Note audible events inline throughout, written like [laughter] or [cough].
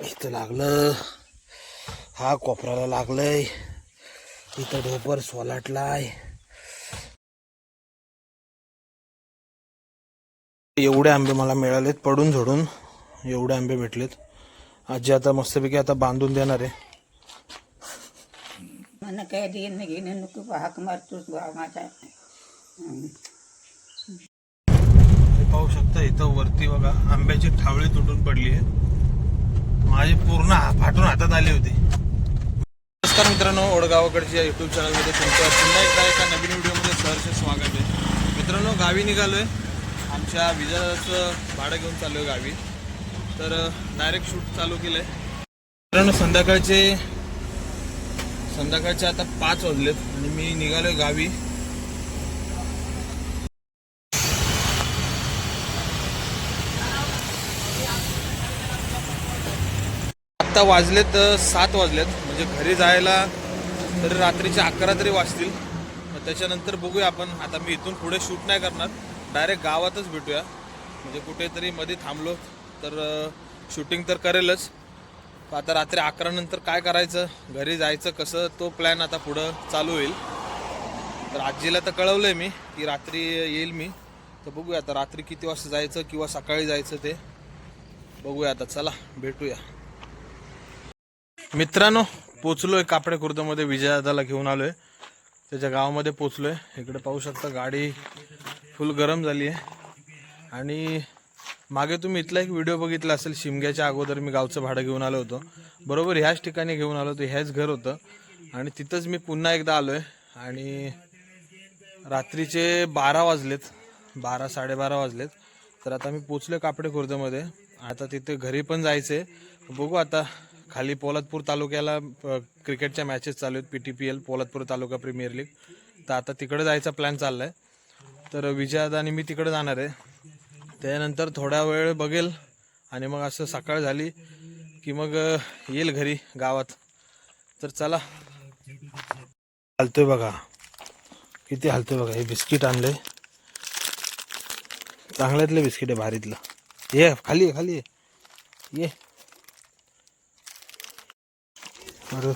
इथं लागलं. हा कोपऱ्याला लागलंय. इथं ढोपर सोलाटलाय. एवढे आंबे मला मिळालेत पडून झडून एवढे आंबे भेटलेत. आजी आता मस्तपैकी आता बांधून देणार आहे. मला काय देणं घेणं नको हाक मारतोस बा माझा पाहू शकता इथं वरती बघा आंब्याची ठावळी तुटून पडली आहे. माझी पूर्ण फाटून हातात आली होती. नमस्कार मित्रांनो ओडगावाकडच्या युट्यूब चॅनलमध्ये तुमचं पुन्हा एकदा एका नवीन व्हिडिओमध्ये सहर्ष स्वागत आहे. मित्रांनो गावी निघालोय. आमच्या विजाचं भाडं घेऊन चाललोय गावी. तर डायरेक्ट शूट चालू केलंय. मित्रांनो संध्याकाळचे संध्याकाळचे आता पाच वाजलेत आणि मी निघालोय गावी. आत्ता वाजलेत सात वाजलेत. म्हणजे घरी जायला तरी रात्रीचे अकरा तरी वाजतील. मग त्याच्यानंतर बघूया आपण. आता मी इथून पुढे शूट नाही करणार. डायरेक्ट गावातच भेटूया. म्हणजे कुठेतरी मध्ये थांबलो तर शूटिंग तर करेलच. आता रात्री अकरा नंतर काय करायचं? घरी जायचं कसं? तो प्लॅन आता पुढं चालू होईल. तर आजीला तर कळवलंय मी की रात्री येईल मी. तर बघूया आता रात्री किती वाजता जायचं किंवा सकाळी जायचं ते. बघूया आता. चला भेटूया. मित्रांनो पोचलोय कापडे खुर्दमध्ये. विजयादाला घेऊन आलोय. त्याच्या गावामध्ये पोचलोय. इकडे पाहू शकता गाडी फुल गरम झाली आहे आणि मागे तुम्ही इथला एक व्हिडिओ बघितला असेल शिमग्याच्या अगोदर मी गावचं भाडं घेऊन आलो होतो. बरोबर ह्याच ठिकाणी घेऊन आलो होतो ह्याच घर होतं. आणि तिथंच मी पुन्हा एकदा आलोय. आणि रात्रीचे बारा वाजलेत. बारा साडेबारा वाजलेत. तर आता मी पोचलोय कापडे खुर्दमध्ये. आता तिथे घरी पण जायचंय. बघू आता खाली पोलादपूर तालुक्याला क्रिकेटच्या मॅचेस चालू आहेत P T P L Poladpur taluka premier league तर आता तिकडे जायचा प्लॅन चालला आहे तर विजयादा आणि मी तिकडे जाणार आहे. त्यानंतर थोडा वेळ बघेल आणि मग असं सकाळ झाली की मग येईल घरी गावात. तर चला. हलतोय बघा. किती हलतोय बघा. हे बिस्किट आणले चांगल्यातलं बिस्किट आहे भारीतलं. ये खाली ये खाली ये. ये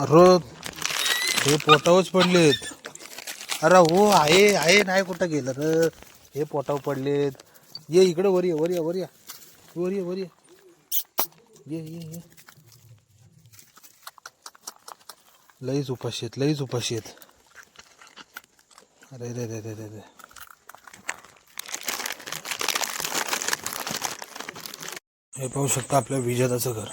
अरे हे पोटावच पडलेत. अरे हो आहे आहे नाही कुठं गेलं र. हे पोटाव पडलेत. ये इकडे वर ये वर या वर या. वर ये वर ये. ये ये ये. लईच उपाशी आहेत लईच उपाशी आहेत. अरे रे रे रे रे रे. हे पाहू शकता आपल्या विजेताचं घर.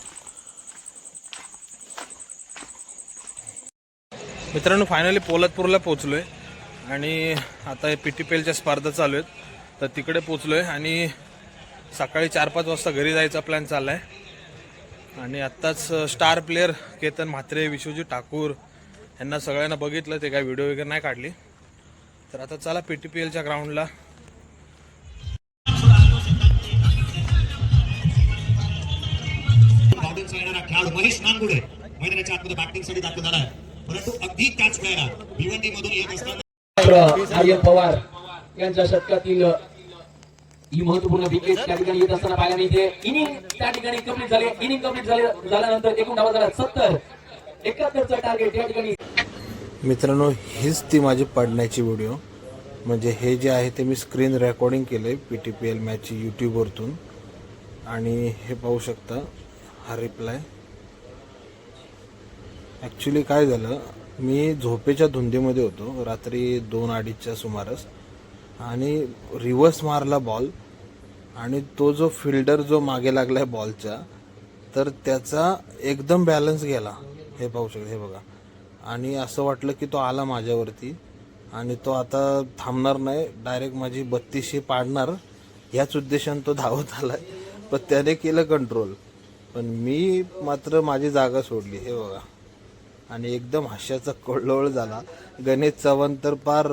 मित्रांनो फायनली पोलादपूरला पोहोचलोय. आणि आता हे पी टी पी एलच्या स्पर्धा चालू आहेत. तर तिकडे पोचलोय आणि सकाळी चार पाच वाजता घरी जायचा प्लॅन चाललाय. आणि आत्ताच स्टार प्लेअर केतन म्हात्रे विश्वजी ठाकूर यांना सगळ्यांना बघितलं. ते काय व्हिडिओ वगैरे नाही काढली. तर आता चला पी टी पी एलच्या ग्राउंडला बॉलिंगचा येणारा खेळाडू महेश नानगुडे मैदानाच्या आतमध्ये बॅटिंगसाठी दाखल झाला आहे. परंतु अगदी त्याच वेळेला भिवंडी मधून येत असताना आर्यन पवार यांच्या शतकातील ही महत्त्वपूर्ण विकेट त्या ठिकाणी येत असताना पाहायला मिळते. इनिंग त्या ठिकाणी कंप्लीट झाले. इनिंग कंप्लीट झाले झाल्यानंतर एकूण धावा झाल्या सत्तर एकाहत्तरचं टार्गेट या ठिकाणी मित्रांनो हीच ती माझी पडण्याची व्हिडिओ म्हणजे हे जे आहे ते मी स्क्रीन रेकॉर्डिंग केलं आहे P T P L match यूट्यूबवरतून आणि हे पाहू शकता हा रिप्लाय ॲक्च्युली काय झालं मी झोपेच्या धुंदीमध्ये होतो रात्री दोन अडीचच्या सुमारास. आणि रिव्हर्स मारला बॉल आणि तो जो फिल्डर जो मागे लागला आहे बॉलच्या तर त्याचा एकदम बॅलन्स गेला. हे पाहू शकता हे बघा. आणि असं वाटलं की तो आला माझ्यावरती. आणि तो आता थांबणार नाही डायरेक्ट माझी बत्तीशी पाडणार. ह्याच उद्देशाने तो धावत आलाय. पण त्याने केलं कंट्रोल पण मी मात्र माझी जागा सोडली हे बघा. आणि एकदम हास्याचा कळोळ झाला. गणेश चव्हाण तर फार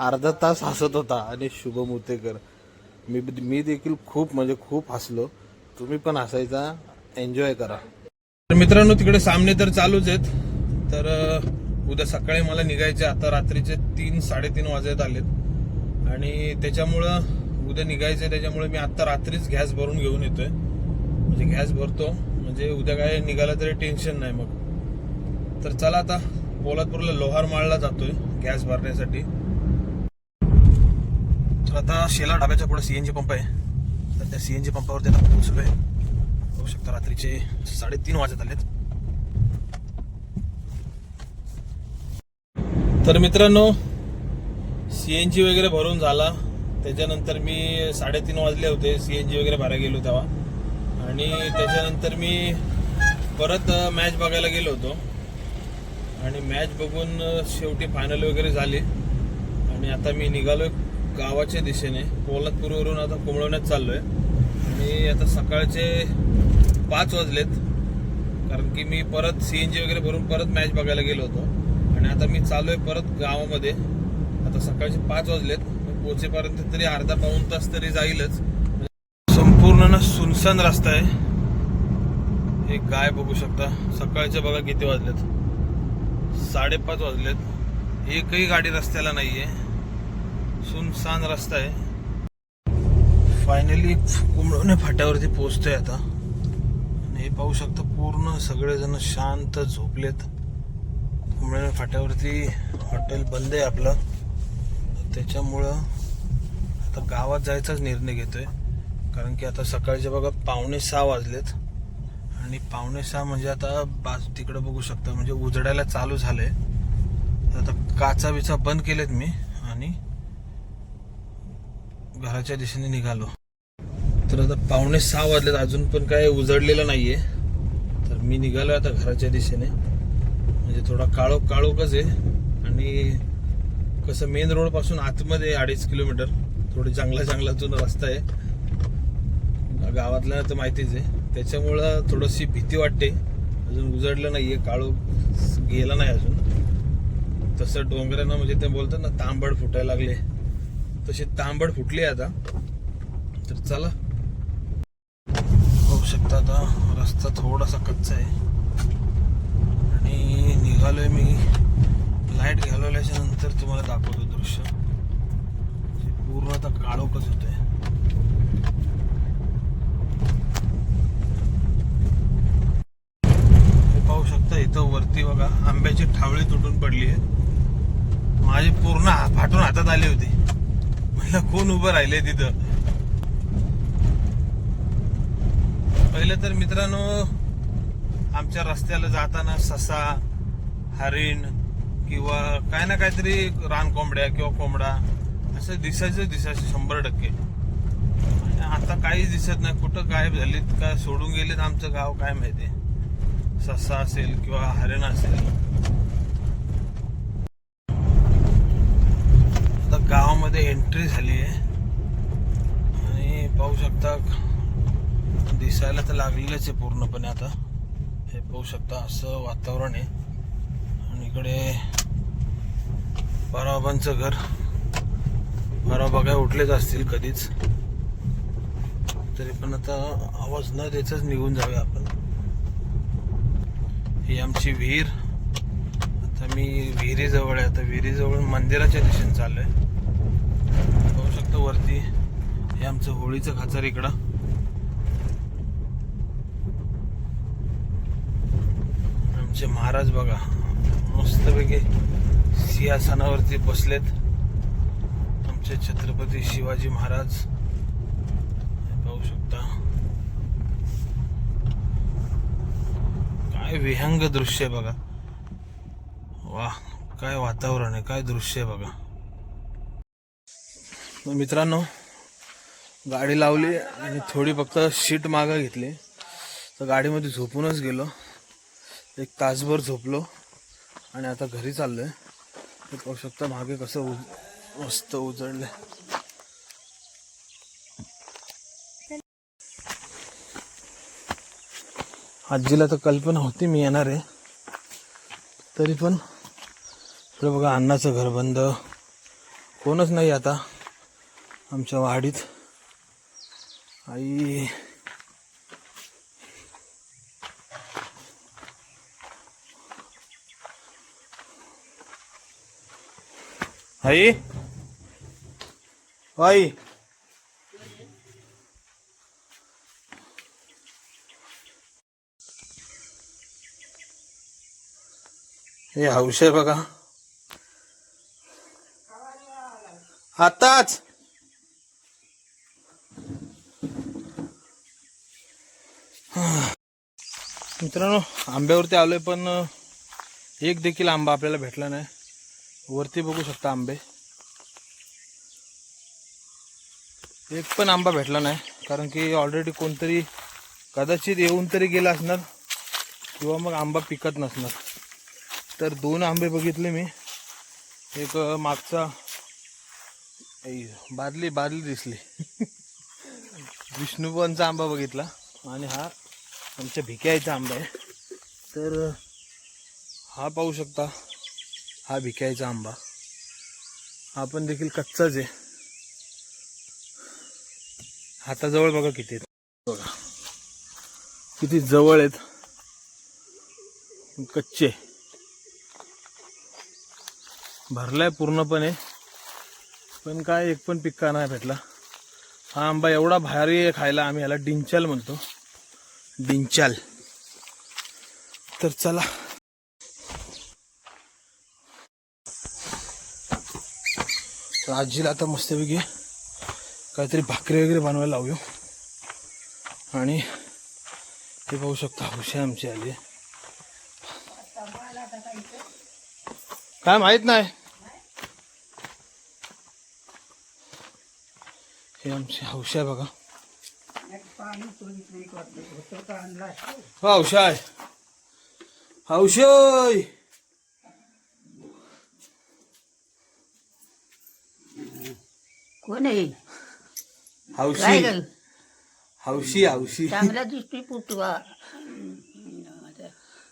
अर्धा तास हसत होता. आणि शुभम उतेकर मी मी देखील खूप म्हणजे खूप हसलो. तुम्ही पण हसायचा. एन्जॉय करा. तर मित्रांनो तिकडे सामने तर चालूच आहेत. तर उद्या सकाळी मला निघायचे. आता रात्रीचे तीन साडेतीन वाजत आलेत. आणि त्याच्यामुळं उद्या निघायचे त्याच्यामुळे मी आता रात्रीच गॅस भरून घेऊन येतोय. म्हणजे गॅस भरतो. म्हणजे उद्या काय निघाला तरी टेन्शन नाही मग. तर चला आता पोलादपूरला लोहार माळला जातोय गॅस भरण्यासाठी. तर आता शेला ढाब्याच्या पुढे सीएनजी पंप आहे. तर त्या सीएनजी पंपावरती आता पोहोचलोय बघू शकता रात्रीचे साडेतीन वाजत आलेत. तर मित्रांनो सीएनजी वगैरे भरून झाला. त्याच्यानंतर मी साडेतीन वाजले होते. सीएनजी वगैरे भरायला गेलो तेव्हा. आणि त्याच्यानंतर मी परत मॅच बघायला गेलो होतो. आणि मॅच बघून शेवटी फायनल वगैरे झाली. आणि आता मी निघालो गावाच्या दिशेने. पोलादपूरवरून आता कोंबळवण्यात चाललो आहे आणि आता सकाळचे पाच वाजलेत. कारण की मी परत सी एन जी वगैरे भरून परत मॅच बघायला गेलो होतो. आणि आता मी चालू आहे परत गावामध्ये. आता सकाळचे पाच वाजलेत. मग तरी अर्धा पाऊण तास तरी जाईलच. म्हणजे संपूर्ण ना सुनसान रस्ता आहे. एक गाय बघू शकता? सकाळचे बघा किती वाजलेत. साडेपाच वाजलेत. एकही गाडी रस्त्याला नाहीये. सुनसान रस्ता आहे. फायनली कुंबळवणे फाट्यावरती पोहोचतोय आता. आणि हे पाहू शकता पूर्ण सगळेजण शांत झोपलेत. कुंबळवणे फाट्यावरती हॉटेल बंद आहे आपलं. त्याच्यामुळं आता गावात जायचाच निर्णय घेतोय. कारण की आता सकाळचे बघा पावणे सहा वाजलेत. आणि पावणे सहा म्हणजे आता बाज तिकडं बघू शकता म्हणजे उजडायला चालू झालं आहे आता काचा बिचा बंद केलेत मी आणि घराच्या दिशेने निघालो. तर आता पावणे सहा वाजलेत अजून पण काय उजडलेलं नाहीये. तर मी निघालो आता घराच्या दिशेने. म्हणजे थोडा काळोख काळोखच आहे. आणि कसं मेन रोडपासून आतमध्ये अडीच किलोमीटर थोडी जंगला जुना रस्ता आहे. गावातल्या तर माहितीच आहे. त्याच्यामुळं थोडीशी भीती वाटते. अजून उजडलं नाही आहे काळोख गेला नाही अजून. तसं डोंगरानं म्हणजे ते बोलतात ना तांबड फुटायला लागले. तसे तांबड फुटले आता. तर चला. बघू शकता आता रस्ता थोडासा कच्चा आहे. आणि निघालोय मी. लाइट घालवल्याच्या नंतर तुम्हाला दाखवतो दृश्य. पूर्ण आता काळोखच होतंय हे पाहू शकता इथं वरती बघा आंब्याची ठावळी तुटून पडली आहे. माझी पूर्ण फाटून हातात आली होती. म्हटलं कोण उभं राहिले तिथं. पहिलं तर मित्रांनो आमच्या रस्त्याला जाताना ससा हरिण किंवा काय ना काहीतरी रान कोंबड्या किंवा कोंबडा असं दिसायचं दिसायचं शंभर टक्के. आता काहीच दिसत नाही. कुठं गायब झालीत काय सोडून गेलेत आमचं गाव काय माहिती. ससा असेल किंवा हरण असेल. आता गावामध्ये एंट्री झाली आहे. आणि पाहू शकता दिसायला तर लागलेलंच आहे पूर्णपणे आता. हे पाहू शकता असं वातावरण आहे. आणि इकडे पराबांचं घर. बाराबा काय उठलेच असतील कधीच. तरी पण आता आवाज न देताच निघून जाऊया आपण. ही आमची विहीर. आता मी विहिरीजवळ आहे. आता विहिरीजवळ मंदिराच्या दिशेने चाललोय. पाहू शकता वरती हे आमचं होळीचं खाचर इकडं. आमचे महाराज बघा मस्तपैकी सिंहासनावरती बसलेत. आमचे छत्रपती शिवाजी महाराज. पाहू शकता. काय विहंग दृश्य आहे बघा. वा काय वातावरण आहे काय दृश्य आहे बघा. मित्रांनो गाडी लावली आणि थोडी फक्त शीट मागं घेतली. तर गाडीमध्ये झोपूनच गेलो. एक तासभर झोपलो आणि आता घरी चाललो आहे पाहू शकता मागे कसं उज मस्त उजळलंय. आजीला तर कल्पना होती मी येणार आहे. तरी पण इकडे बघा अण्णाचं घर बंद. कोणच नाही आता आमच्या वाडीत. आई. आई. आई. हे हौश आहे बघा. आताच मित्रांनो आंब्यावरती आलोय पण एक देखील आंबा आपल्याला भेटला नाही. वरती बघू शकता आंबे. एक पण आंबा भेटला नाही कारण की ऑलरेडी कोणतरी कदाचित येऊन तरी गेला असणार किंवा मग आंबा पिकत नसणार. तर दोन आंबे बघितले मी. एक मागचा. बादली बादली दिसली. [laughs] विष्णुपनचा आंबा बघितला. आणि हा आमच्या भिक्याचा आंबा आहे. तर हा पाहू शकता हा भिक्याचा आंबा. हा पण देखील कच्चाच आहे. हाताजवळ बघा किती आहेत. बघा. किती जवळ आहेत. कच्चे. भरलाय पूर्णपणे. पण काय एक पण पिक्का नाही भेटला. हा आंबा एवढा भारी आहे खायला आम्ही ह्याला डिंचाल म्हणतो. डिंचाल. तर चला. तर आजीला आता मस्तपैकी काहीतरी भाकरी वगैरे बनवायला लावूया. आणि हे पाहू शकता हुशार आमची आली काय माहीत नाही. हे आमची हौशी आहे बघा. हौशी आहे. हौशय. कोण आहे? काय हौशी ग? हौशी हौशी. चांगला दिसतोय पुतवा.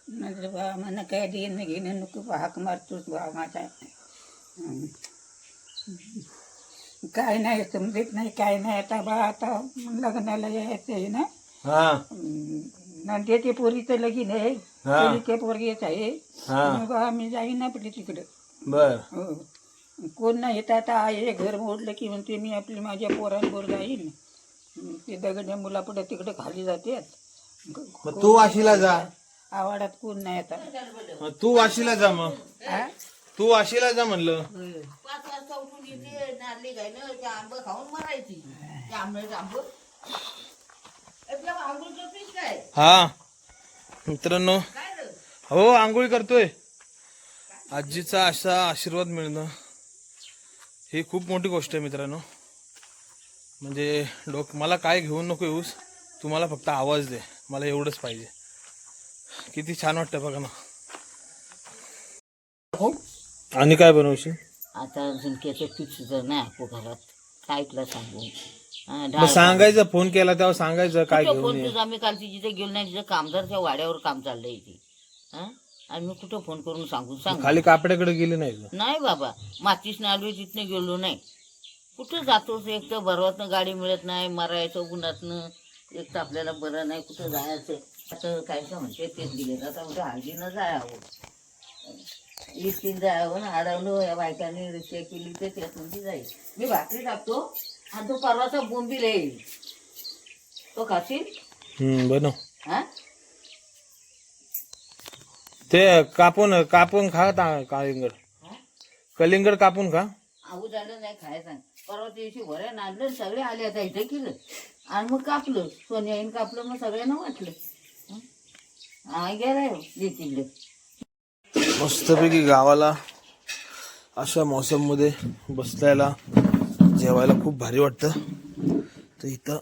नंतर बा म्हणा काय देणं घेणं नको हाक मारतोस बा माझा. काय नाही समजत नाही काय नाही. आता बा आता लग्नाला यायचं आहे ना. हा. नंद्याच्या पोरीचं लगीन आहे. हा. पोरीच्या पोरगीच आहे. हा. मग आम्ही जाईन आपली तिकडं. बर. हो. कोण नाही येत आता आहे घर मोडलं की म्हणते मी आपली माझ्या पोरांबरोबर जाईन. ते दगड्या मुलापुढे तिकडे खाली जातात. मग तू वाशीला जा. आवाडात कोण नाही आता. मग तू वाशीला जा मग. हा? तू वाशीला जा म्हणलं. पाच वाजता उठून इथे नारली गायनं ते आंब खाऊन मरायची. ते आंब्याचं आंब. आपल्या आंघोळ करतेस काय? हा. मित्रांनो काय रे? हो आंघोळी करतोय. आजीचा असा आशीर्वाद मिळणं ही खूप मोठी गोष्ट आहे मित्रांनो. म्हणजे डोक मला काय घेऊन नको येऊस तुम्हाला फक्त आवाज दे. मला एवढंच पाहिजे. किती छान वाटतं बघा ना. आणि काय बनवशील? आता झुणक्याचं पीठ सुद्धा नाही आपो घरात. काय तुला सांगू हा, मग डाळ- सांगायचं फोन केला तेव्हा सांगायचं काय कुठं घेऊन फोन ये. तुझा? आम्ही काल जिथे गेलो नाही तिथं कामदारच्या वाड्यावर काम चाललंय इथे. हा? आणि मी कुठं फोन करून सांगू सांग? खाली कापड्याकडे गेली नाही का? नाही बाबा मातीस आलोय तिथनं गेलो नाही. कुठं जातोस एक तर बरवातनं गाडी मिळत नाही मरायचं उन्हातनं. एक तर आपल्याला बरं नाही कुठं जायचं. आता काय का म्हणते तेच दिले आता कुठं हळदीनं जायवं इतकीन जायवं ना अडवणं या बायकांनी रिक्षा केली तर त्यातून जाईल. मी भाकरी टाकतो आणि तो परवाचा बोंबील येईल तो खाशील? बनव. हा? ते कापून कापून खा ता- कलिंगड. कलिंगड कापून खा. आऊ झालं नाही खायचं परवा दिवशी भऱ्या नांदलं सगळे आले आता इथं केलं आणि मग कापलं सोन्याईन कापलं मग सगळ्यांना वाटलं. हं? हा गेलाय तिकडे मस्तपैकी गावाला अशा मौसममध्ये बसल्याला जेवायला खूप भारी वाटतं. तर इथं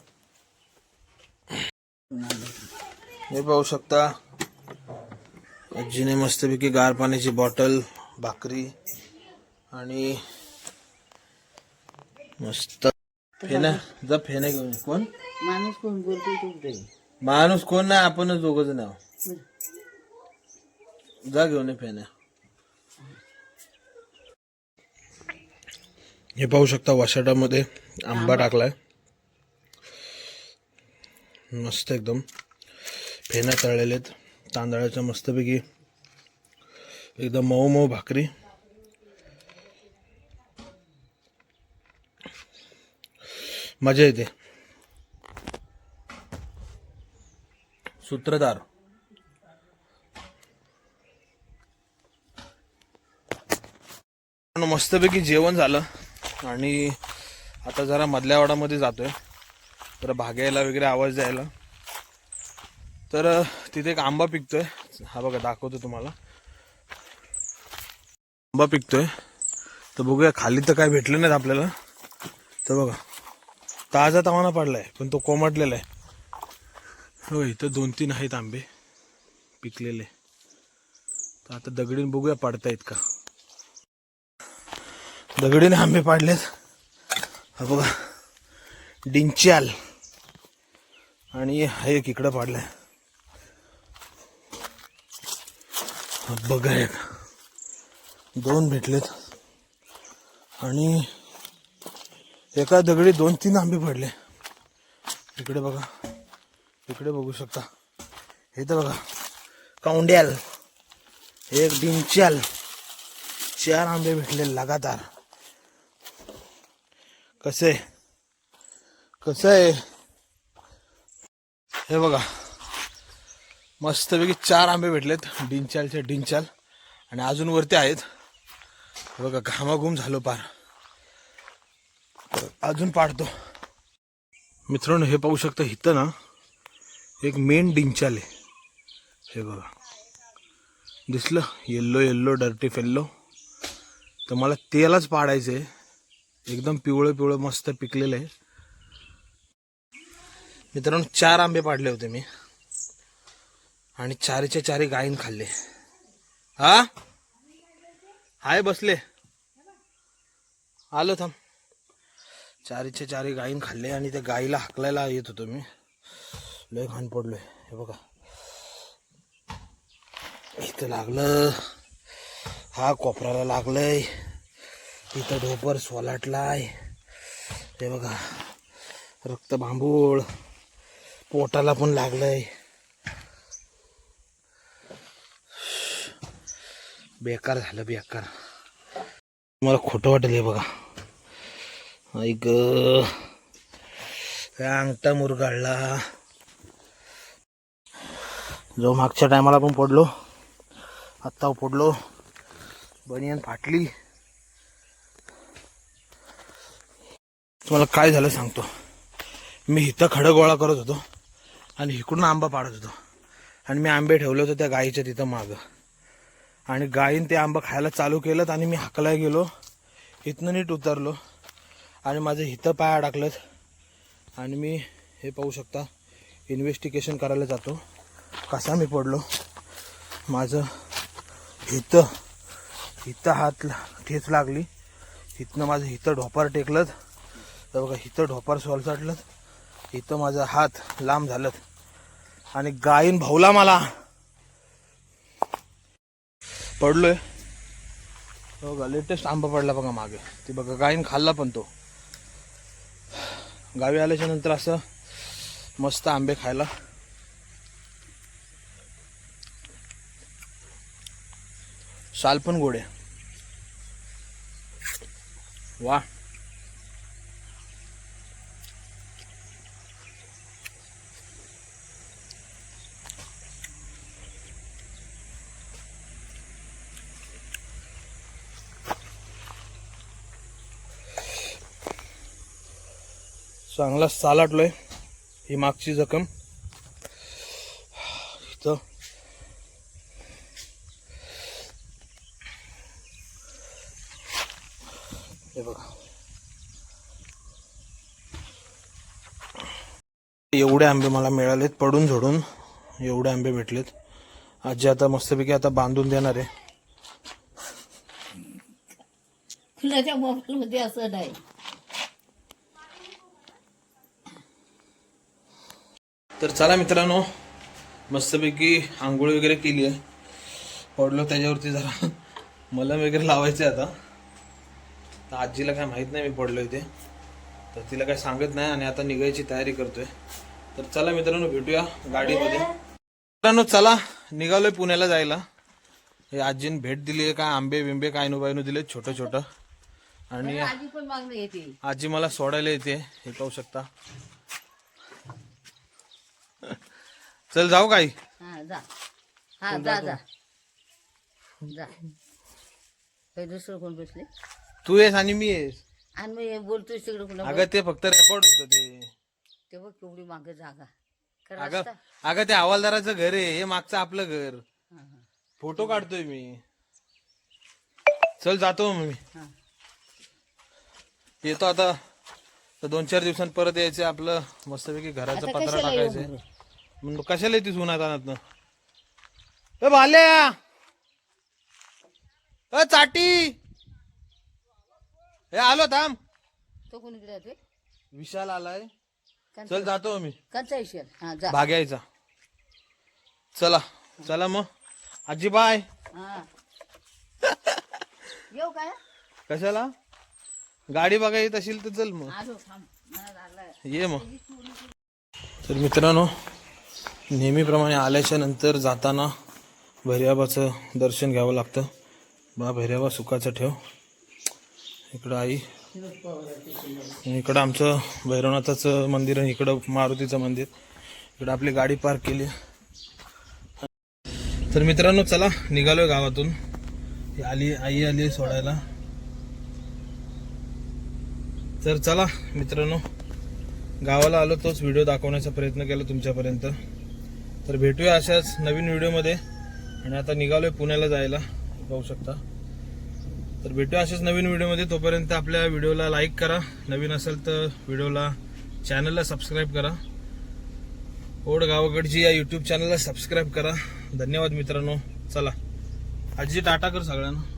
हे पाहू शकता आजीने मस्तपैकी गार पाण्याची बॉटल भाकरी आणि मस्त फेना जा फेना घेऊन. कोण? माणूस कोण बोलतो माणूस कोण नाही आपणच दोघच नाव जा घेऊन ये फेन्या हे पाहू शकता वाशाडामध्ये आंबा टाकलाय. मस्त एकदम. फेण्या तळलेले तांदळाच्या मस्तपैकी एकदम मऊ मऊ भाकरी. मजा येते. सूत्रधार. मस्तपैकी जेवण झालं. आणि आता जरा मधल्या वाडामध्ये जातोय. जरा भागायला वगैरे आवाज द्यायला. तर तिथे एक आंबा पिकतोय. हा बघा दाखवतो तुम्हाला. आंबा पिकतोय. तर बघूया खाली तर काय भेटलं नाहीत आपल्याला. तर बघा ताजा तवाना पडलाय पण तो कोमटलेला आहे. हो इथं दोन तीन आहेत आंबे पिकलेले. तर आता दगडीन बघूया पडतायत का. दगडीने आंबे पाडलेत. हा बघा डिंच्याल आणि हा एक इकडं पाडलाय. बघा एक. दोन भेटलेत. आणि एका दगडी दोन तीन आंबे पडले. इकडे बघा. इकडे बघू शकता. हे तर बघा काउंड्याल एक डिंच्याल चार आंबे भेटले लगातार. कसे? कसं आहे? हे बघा. मस्तपैकी चार आंबे भेटलेत. डिंचालचे डिंचाल. आणि अजून वरती आहेत. बघा घामाघूम झालो पार. अजून पाडतो. मित्रांनो हे पाहू शकता इथं ना एक मेन डिंचाल आहे. हे बघा. दिसलं? येल्लो येल्लो डर्टी फेल्लो तर मला तेलाच पाडायचं आहे एकदम पिवळं पिवळं मस्त पिकलेलं आहे. मित्रांनो चार आंबे पाडले होते मी. आणि चारीच्या चारी गायीन खाल्ले. हा? हाय बसले. आलो थांब. चारीच्या चारी गायीन खाल्ले आणि त्या गाईला हाकलायला येत होतो मी. लय घाण पडलोय. हे बघा. इथं लागलं. हा कोपऱ्याला लागलंय. इथं ढोपर सोलाटलाय. हे बघा रक्त बांबूळ पोटाला पण लागलंय. बेकार झालं बेकार. मला खोटं वाटलं हे बघा. ऐक अंगठा मुरगाळला. जो मागच्या टायमाला पण पडलो आत्ता पडलो बनियन फाटली. तुम्हाला काय झालं सांगतो. मी इथं खडं गोळा करत होतो आणि इकडून आंबा पाडत होतो. आणि मी आंबे ठेवले होते त्या गाईच्या तिथं मागं. आणि गायीन ते आंबा खायला चालू केलं आणि मी हाकलाय गेलो. इथनं नीट उतरलो. आणि माझं हिथं पाय अडकलं आणि मी हे पाहू शकता इन्व्हेस्टिगेशन करायला जातो. कसा मी पडलो. माझं हिथं हिथं हात ला- ठेच लागली. इथनं माझं हिथं ढोपार टेकलं तर बघा इथं ढोपार सोलसाटलं इथं माझा हात लांब झालं आणि गायीन भावला मला. पडलोय. हो बघा लेटेस्ट आंबा पडला बघा मागे. ते बघा गायीन खाल्ला पण तो. गावी आल्याच्यानंतर असं मस्त आंबे खायला. साल पण गोड आहे. वा. चांगला सालाटलोय ही मागची जखम. इथं. हे बघा. एवढे आंबे मला मिळालेत पडून झोडून एवढे आंबे भेटलेत. आजी आता मस्तपैकी आता बांधून देणार आहे. [laughs] मोबाईलमध्ये असं नाही. तर चला मित्रांनो मस्तपैकी आंघोळ वगैरे केली आहे. पडलो त्याच्यावरती जरा. मलम वगैरे लावायचे आता. तर आजीला काय माहीत नाही मी पडलो इथे तर तिला काय सांगत नाही आणि आता निघायची तयारी करतोय. तर चला मित्रांनो भेटूया गाडीमध्ये. मित्रांनो चला निघालोय पुण्याला जायला. हे आजीने भेट दिली आहे काय आंबे बिंबे काय नो बायनो दिले छोटं छोटं. आणि आजी पण मागणं येते आजी मला सोडायला येते हे पाहू शकता. चल जाऊ काही हा जा. हा जा जा जा. हे दुसरं कोण बसले? तू येस आणि मी येस आणि मग हे बोलतोय तिकडे कुणा अगं ते फक्त रेकॉर्ड होतं ते. ते बघ केवढी मागे जागा. का अगं रस्ता? अगं ते हवालदाराचं घर आहे. हे मागचं आपलं घर. हा, हा. फोटो काढतोय मी. चल जातो मग मी हा. येतो आता. तर दोन चार दिवसांत परत यायचे आपलं. मस्तपैकी घराचं आता पत्रा कशाला येऊ टाकायचंय बरं? म्हणून कशाला येतीस उन्हात ए भाल्या! अ चाटी! हे आलो थांब. तो कोणीकडे येतोय विशाल आलाय. चल जातो मी कंचा हा जा. भाग्यायचा चला चला मग. आजी बाय. हा. येऊ काय कशाला? गाडी बघा येत असेल तर चल मग. आलो थांब. मला लागलाय ये मग. तर मित्रांनो नेहमीप्रमाणे आल्याच्यानंतर जाताना भैरवाबाचं दर्शन घ्यावं लागतं. बा भैरवा सुखाचं ठेव. इकडं आई. इकडं आमचं भैरवनाथाचं मंदिर आहे इकडं मारुतीचं मंदिर. इकडं आपली गाडी पार्क केली. तर मित्रांनो चला निघालोय गावातून. आली आई आली आहे सोडायला. तर चला मित्रांनो गावाला आलो तोच व्हिडिओ दाखवण्याचा प्रयत्न केला तुमच्यापर्यंत. तर भेटूया अशाच नवीन व्हिडिओमध्ये. आणि आता निघालोय पुण्याला जायला. पाहू शकता. तर भेटूया अशाच नवीन व्हिडिओमध्ये. तोपर्यंत आपल्या व्हिडिओला लाईक करा. नवीन असेल तर व्हिडिओला चॅनलला सबस्क्राईब करा. ओढ गावाकडची या यूट्यूब चॅनलला सबस्क्राईब करा. धन्यवाद मित्रांनो. चला. आजी टाटा कर सगळ्यांना.